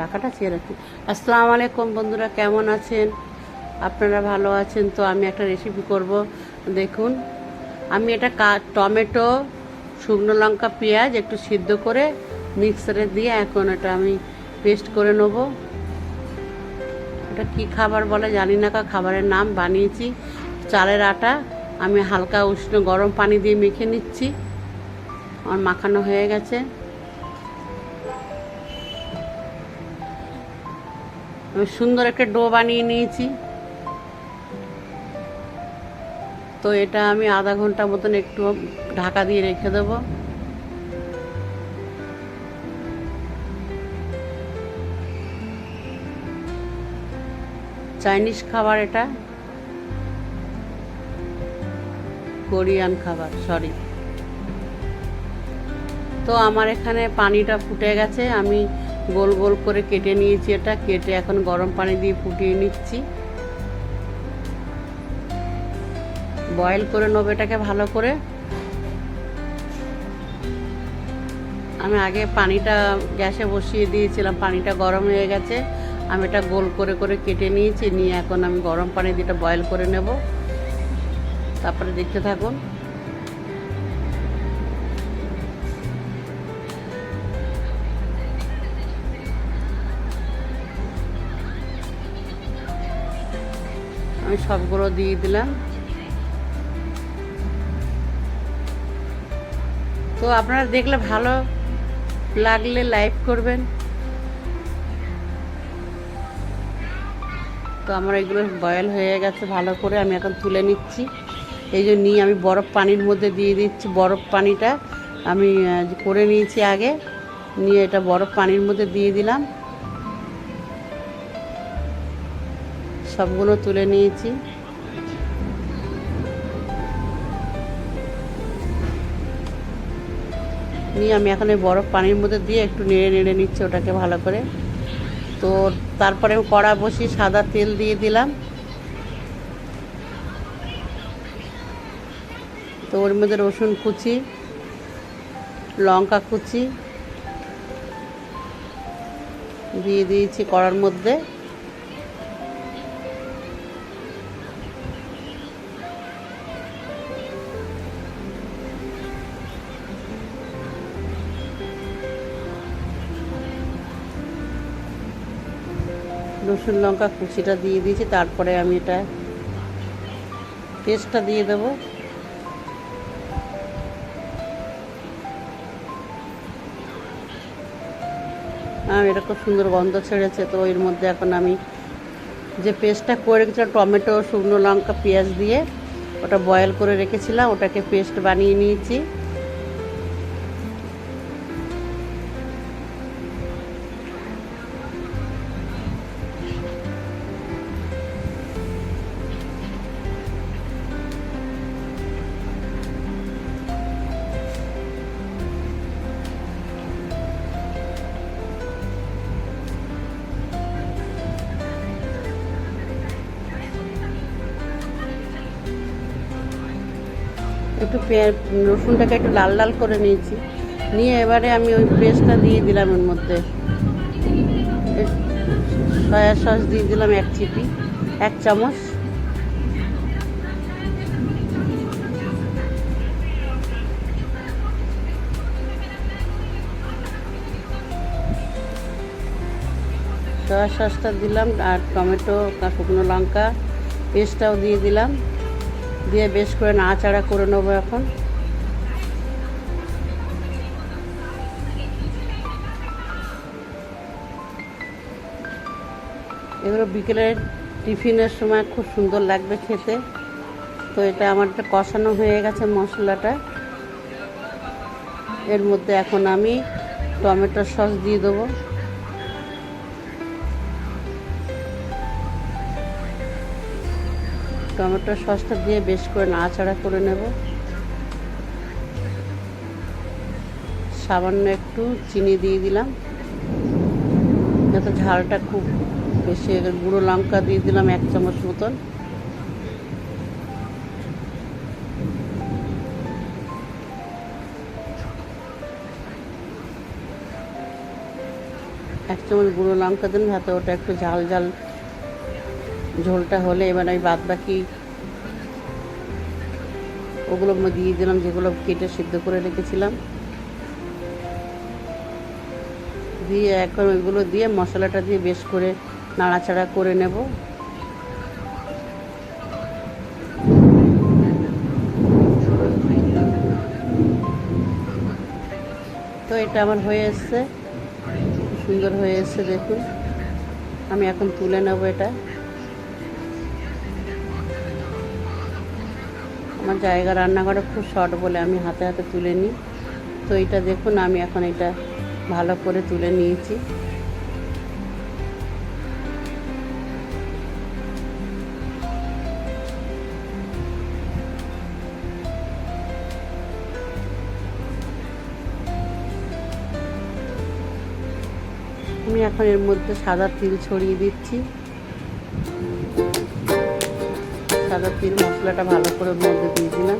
টাকাটা চেয়ে রাখি আসসালামু আলাইকুম বন্ধুরা, কেমন আছেন? আপনারা ভালো আছেন? তো আমি একটা রেসিপি করব। দেখুন, আমি এটা টমেটো, শুকনো লঙ্কা, পেঁয়াজ একটু সিদ্ধ করে মিক্সারে দিয়ে এখন এটা আমি পেস্ট করে নেব। এটা কি খাবার বলে জানি না কা খাবারের নাম বানিয়েছি। চালের আটা, আমি হালকা উষ্ণ গরম পানি দিয়ে মেখে নিচ্ছি। আমার মাখানো হয়ে গেছে। আমি সুন্দর একটা ডো বানিয়ে নিয়েছি। তো এটা আমি আধা ঘণ্টা মতন একটু ঢাকা দিয়ে রেখে দেবো। চাইনিজ খাবার এটা। কোরিয়ান খাবার, সরি। তো আমার এখানে পানিটা ফুটে গেছে, আমি গোল গোল করে কেটে নিয়েছি এটা। কেটে এখন গরম পানি দিয়ে ফুটিয়ে নিচ্ছি। বয়েল করে নেব এটাকে ভালো করে। আমি আগে পানিটা গ্যাসে বসিয়ে দিয়েছিলাম, পানিটা গরম হয়ে গেছে। আমি এটা গোল করে করে কেটে নিয়েছি, নিয়ে এখন আমি গরম পানি দিয়ে এটা বয়েল করে নেব। তারপরে দেখতে থাকুন। আমি সবগুলো দিয়ে দিলাম। তো আপনারা দেখলে ভালো লাগলে লাইক করবেন। তো আমার এগুলো বয়েল হয়ে গেছে ভালো করে, আমি এখন তুলে নিচ্ছি। এই যে নিয়ে আমি বরফ পানির মধ্যে দিয়ে দিচ্ছি, বরফ পানিটা আমি করে নিয়েছি আগে। নিয়ে এটা বরফ পানির মধ্যে দিয়ে দিলাম। সবগুলো তুলে নিয়েছি। নিয়ে আমি এখন এই বরফ পানির মধ্যে দিয়ে একটু নেড়ে নেড়ে নিচ্ছি ওটাকে ভালো করে। তো তারপরে কড়া বসিয়ে সাদা তেল দিয়ে দিলাম। তো ওর মধ্যে রসুন কুচি, লঙ্কা কুচি দিয়ে দিয়েছি কড়ার মধ্যে। রসুন লঙ্কা কুচিটা দিয়ে দিয়েছি, তারপরে আমি এটা পেস্টটা দিয়ে দেবো। এটা খুব সুন্দর গন্ধ ছেড়েছে, তো এর মধ্যে এখন আমি যে পেস্টটা করে রেখেছিলাম, টমেটো, শুকনো লঙ্কা, পেঁয়াজ দিয়ে, ওটা বয়েল করে রেখেছিলাম, ওটাকে পেস্ট বানিয়ে নিয়েছি। একটু রসুনটাকে একটু লাল লাল করে নিয়েছি। নিয়ে এবারে আমি ওই পেস্টটা দিয়ে দিলাম এর মধ্যে। সয়া সস দিয়ে দিলাম এক চিপি, এক চামচ। সয়া সসটা দিলাম, আর টমেটো শুকনো লঙ্কা পেস্টটাও দিয়ে দিলাম। দিয়ে বেশ করে নাড়াচাড়া করে নেব এখন। এগুলো বিকেলের টিফিনের সময় খুব সুন্দর লাগবে খেতে। তো এটা আমার কষানো হয়ে গেছে মশলাটা। এর মধ্যে এখন আমি টমেটোর সস দিয়ে দেবো। টমেটো সসটা দিয়ে বেশ করে নাড়াচাড়া করে নেব। সামান্য একটু চিনি দিয়ে দিলাম। যাতে ঝালটা খুব বেশি গুঁড়ো লঙ্কা দিয়ে দিলাম এক চামচ মতন। এক চামচ গুঁড়ো লঙ্কা দিন যাতে ওটা একটু ঝাল ঝাল ঝোলটা হলে এবার আমি বাদ বাকি ওগুলো দিয়ে দিলাম, যেগুলো কেটে সিদ্ধ করে রেখেছিলাম। দিয়ে এখন ওইগুলো দিয়ে মশলাটা দিয়ে বেশ করে নাড়াচাড়া করে নেব। তো এটা আমার হয়ে এসছে, সুন্দর হয়ে এসছে, দেখুন। আমি এখন তুলে নেব এটা। আমার জায়গা রান্নাঘরে খুব শর্ট বলে আমি হাতে হাতে তুলে নিই। তো এটা দেখুন, আমি এখন এটা ভালো করে তুলে নিয়েছি। আমি এখন এর মধ্যে সাদা তিল ছড়িয়ে দিচ্ছি। সাদা তিল মশলাটা ভালো করে মধ্যে দিয়ে দিলাম।